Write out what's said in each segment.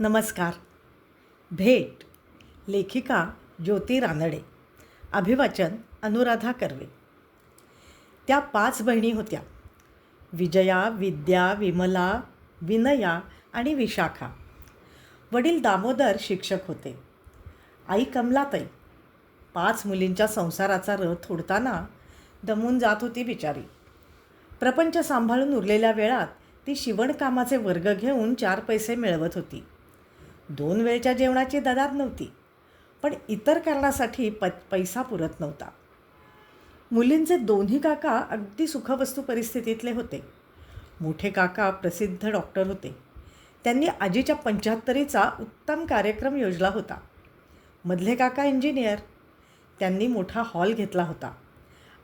नमस्कार. भेट लेखिका ज्योती रानडे अभिवाचन अनुराधा कर्वे. त्या पाच बहिणी होत्या. विजया विद्या विमला विनया आणि विशाखा. वडील दामोदर शिक्षक होते. आई कमलाताई. पाच मुलींच्या संसाराचा रथ उडताना दमून जात होती बिचारी. प्रपंच सांभाळून उरलेल्या वेळात ती शिवणकामाचे वर्ग घेऊन चार पैसे मिळवत होती. दोन वेळच्या जेवणाची ददात नव्हती पण इतर कारणासाठी प पैसा पुरत नव्हता. मुलींचे दोन्ही काका अगदी सुखवस्तू परिस्थितीतले होते. मोठे काका प्रसिद्ध डॉक्टर होते. त्यांनी आजीच्या पंच्याहत्तरीचा उत्तम कार्यक्रम योजला होता. मधले काका इंजिनियर. त्यांनी मोठा हॉल घेतला होता.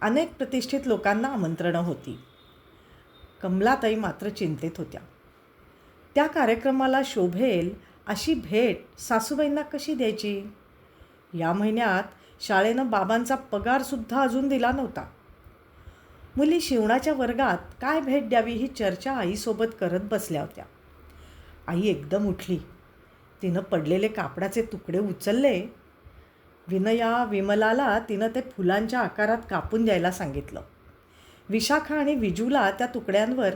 अनेक प्रतिष्ठित लोकांना आमंत्रणं होती. कमलाताई मात्र चिंतेत होत्या. त्या कार्यक्रमाला शोभेल अशी भेट सासूबाईंना कशी द्यायची? या महिन्यात शाळेनं बाबांचा पगारसुद्धा अजून दिला नव्हता. मुली शिवणाच्या वर्गात काय भेट द्यावी ही चर्चा आईसोबत करत बसल्या होत्या. आई एकदम उठली. तिनं पडलेले कापडाचे तुकडे उचलले. विनया विमलाला तिनं ते फुलांच्या आकारात कापून द्यायला सांगितलं. विशाखा आणि विजूला त्या तुकड्यांवर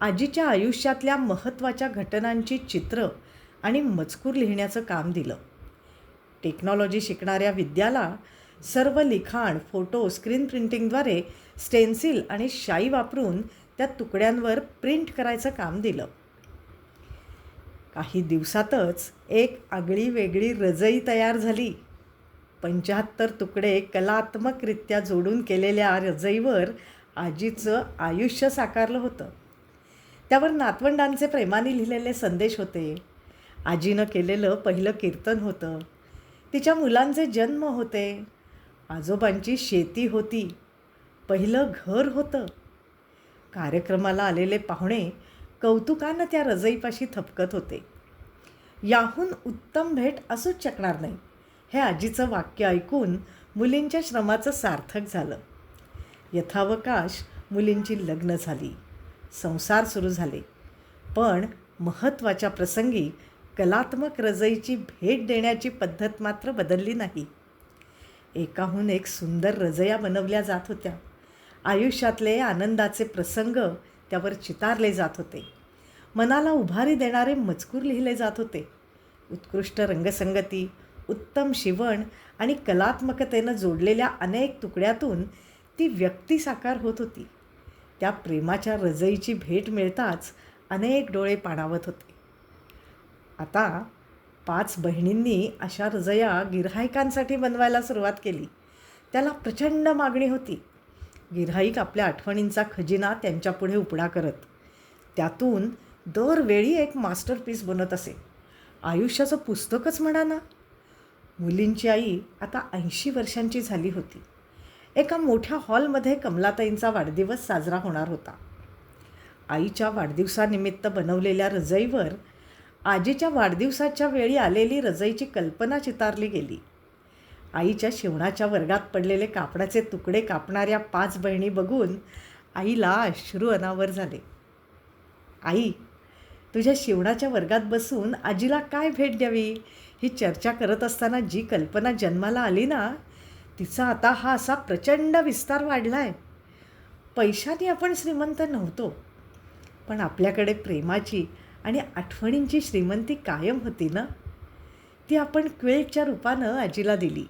आजीच्या आयुष्यातल्या महत्त्वाच्या घटनांची चित्र आणि मजकूर लिहिण्याचं काम दिलं. टेक्नॉलॉजी शिकणाऱ्या विद्याला सर्व लिखाण फोटो स्क्रीन प्रिंटिंगद्वारे स्टेन्सिल आणि शाई वापरून त्या तुकड्यांवर प्रिंट करायचं काम दिलं. काही दिवसातच एक आगळी वेगळी रजई तयार झाली. पंच्याहत्तर तुकडे कलात्मकरित्या जोडून केलेल्या रजईवर आजीचं आयुष्य साकारलं होतं. त्यावर नातवंडांचे प्रेमाने लिहिलेले संदेश होते आजीनं केलेलं पहिलं कीर्तन होतं. तिच्या मुलांचे जन्म होते. आजोबांची शेती होती. पहिलं घर होतं. कार्यक्रमाला आलेले पाहुणे कौतुकानं त्या रजईपाशी थपकत होते. याहून उत्तम भेट असूच शकणार नाही हे आजीचं वाक्य ऐकून मुलींच्या श्रमाचं सार्थक झालं. यथावकाश मुलींची लग्न झाली संसार सुरू झाले. पण महत्त्वाच्या प्रसंगी कलात्मक रजईची भेट देण्याची पद्धत मात्र बदलली नाही. एकाहून एक सुंदर रजया बनवल्या जात होत्या. आयुष्यातले आनंदाचे प्रसंग त्यावर चितारले जात होते. मनाला उभारी देणारे मजकूर लिहिले जात होते. उत्कृष्ट रंगसंगती उत्तम शिवण आणि कलात्मकतेनं जोडलेल्या अनेक तुकड्यातून ती व्यक्ती साकार होत होती. त्या प्रेमाच्या रजईची भेट मिळताच अनेक डोळे पाणावत होते. आता पाच बहिणींनी अशा रजया गिऱ्हाईकांसाठी बनवायला सुरुवात केली. त्याला प्रचंड मागणी होती. गिऱ्हाईक आपल्या आठवणींचा खजिना त्यांच्यापुढे उपडा करत. त्यातून दरवेळी एक मास्टरपीस बनत असे. आयुष्याचं पुस्तकच म्हणा ना. मुलींची आई आता ऐंशी वर्षांची झाली होती. एका मोठ्या हॉलमध्ये कमलाताईंचा वाढदिवस साजरा होणार होता. आईच्या वाढदिवसानिमित्त बनवलेल्या रजईवर आजीच्या वाढदिवसाच्या वेळी आलेली रजईची कल्पना चितारली गेली. आईच्या शिवणाच्या वर्गात पडलेले कापडाचे तुकडे कापणाऱ्या पाच बहिणी बघून आईला अश्रू अनावर झाले. आई तुझ्या शिवणाच्या वर्गात बसून आजीला काय भेट द्यावी? ही चर्चा करत असताना जी कल्पना जन्माला आली ना तिचा आता हा असा प्रचंड विस्तार वाढला आहे पैशाने आपण श्रीमंत नव्हतो पण आपल्याकडे प्रेमाची आणि आठवणींची श्रीमंती कायम होती ना ती आपण क्वेल्टच्या रूपानं आजीला दिली.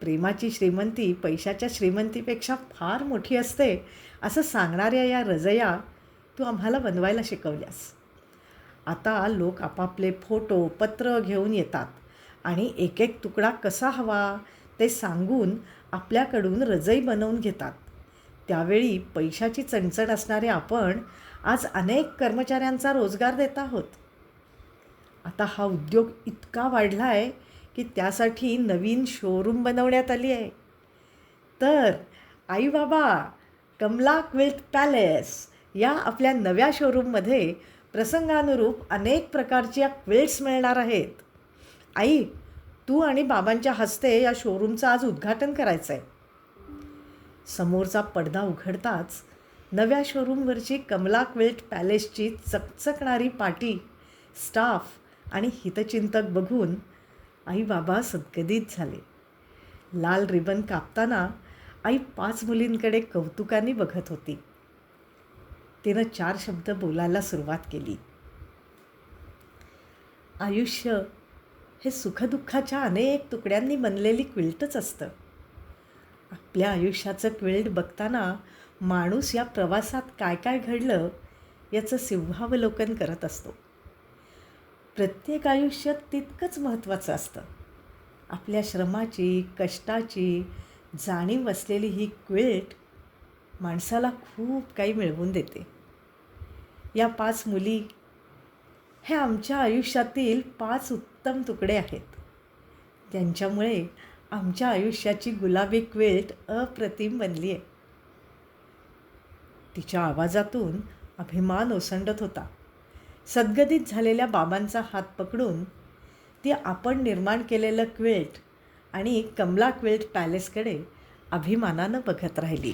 प्रेमाची श्रीमंती पैशाच्या श्रीमंतीपेक्षा फार मोठी असते असं सांगणाऱ्या या रजया तू आम्हाला बनवायला शिकवल्यास. आता लोक आपापले फोटो पत्र घेऊन येतात आणि एक एक तुकडा कसा हवा ते सांगून आपल्याकडून रजई बनवून घेतात. त्यावेळी पैशाची चणचण असणारे आपण आज अनेक कर्मचाऱ्यांचा रोजगार देत आहोत. आता हा उद्योग इतका वाढला आहे की त्यासाठी नवीन शोरूम बनवण्यात आली आहे. तर आई बाबा कमला क्विल्ट पॅलेस या आपल्या नव्या शोरूममध्ये प्रसंगानुरूप अनेक प्रकारच्या क्विल्ट्स मिळणार आहेत. आई तू आणि बाबांच्या हस्ते या शोरूमचं आज उद्घाटन करायचं आहे समोरचा पडदा उघडताच नव्या शोरूमवरची कमला क्विल्ट पॅलेसची चकचकणारी पाटी स्टाफ आणि हितचिंतक बघून आई बाबा सदगदीत झाले. लाल रिबन कापताना आई पाच मुलींकडे कौतुकाने बघत होती. तिनं चार शब्द बोलायला सुरुवात केली. आयुष्य हे सुखदुःखाच्या अनेक तुकड्यांनी बनलेली क्विल्टच असतं. आपल्या आयुष्याचं क्विल्ट बघताना माणूस या प्रवासात काय काय घडलं याचं सिंहावलोकन करत असतो. प्रत्येक आयुष्यात तितकंच महत्त्वाचं असतं. आपल्या श्रमाची कष्टाची जाणीव असलेली ही क्विल्ट माणसाला खूप काही मिळवून देते. या पाच मुली हे आमच्या आयुष्यातील पाच उत्तम तुकडे आहेत. त्यांच्यामुळे आमच्या आयुष्याची गुलाबी क्वेल्ट अप्रतिम बनली आहे तिच्या आवाजातून अभिमान ओसंडत होता. सद्गदित झालेल्या बाबांचा हात पकडून ती आपण निर्माण केलेलं क्वेल्ट आणि कमला क्वेट पॅलेसकडे अभिमानानं बघत राहिली.